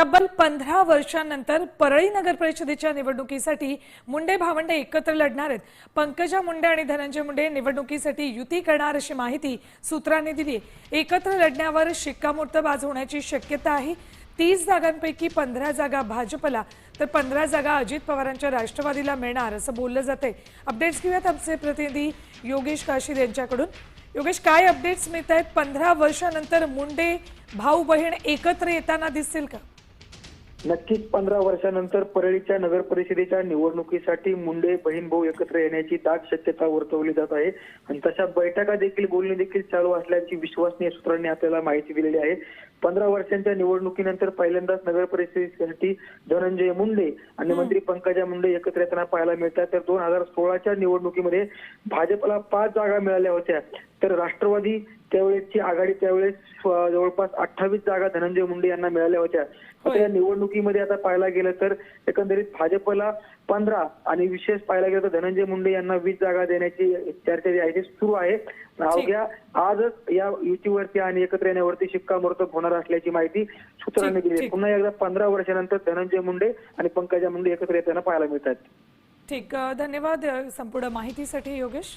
तब्बल पंधरा वर्षांनंतर परळी नगर परिषदेच्या निवडणुकीसाठी मुंडे भावंडे एकत्र लढणार आहेत. पंकजा मुंडे आणि धनंजय मुंडे निवडणुकीसाठी युती करणार अशी माहिती सूत्रांनी दिली एकत्र लढण्यावर शिक्कामोर्तब आज होण्याची शक्यता आहे. तीस जागांपैकी पंधरा जागा भाजपला तर पंधरा जागा अजित पवारांच्या राष्ट्रवादीला मिळणार असं बोललं जातंय अपडेट्स घेऊयात आमचे प्रतिनिधी योगेश काशीद यांच्याकडून. योगेश काय अपडेट्स मिळत आहेत पंधरा वर्षानंतर मुंडे भाऊ बहीण एकत्र येताना दिसतील का? नक्कीच पंधरा वर्षानंतर परळीच्या नगर परिषदेच्या निवडणुकीसाठी मुंडे बहीण भाऊ एकत्र येण्याची दाट शक्यता वर्तवली जात आहे. आणि तशा बैठका देखील बोलणी देखील चालू असल्याची विश्वसनीय सूत्रांनी आपल्याला माहिती दिलेली आहे. पंधरा वर्षांच्या निवडणुकीनंतर पहिल्यांदाच नगर परिषदेसाठी धनंजय मुंडे आणि मंत्री पंकजा मुंडे एकत्र येताना पाहायला मिळतात. तर दोन हजार सोळाच्या निवडणुकीमध्ये भाजपला पाच जागा मिळाल्या होत्या. तर राष्ट्रवादी त्यावेळेसची आघाडी त्यावेळेस जवळपास अठ्ठावीस जागा धनंजय मुंडे यांना मिळाल्या होत्या. आता या निवडणुकीमध्ये आता पाहायला गेलं तर एकंदरीत भाजपला पंधरा आणि विशेष पाहायला गेलं तर धनंजय मुंडे यांना वीस जागा देण्याची चर्चा जी आहे ती सुरू आहे. अवघ्या आजच या युतीवरती आणि एकत्र येण्यावरती शिक्कामोर्तब होणार असल्याची माहिती सूत्रांनी दिली. पुन्हा एकदा पंधरा वर्षानंतर धनंजय मुंडे आणि पंकजा मुंडे एकत्र येताना पाहायला मिळतात. ठीक. धन्यवाद संपूर्ण माहितीसाठी योगेश.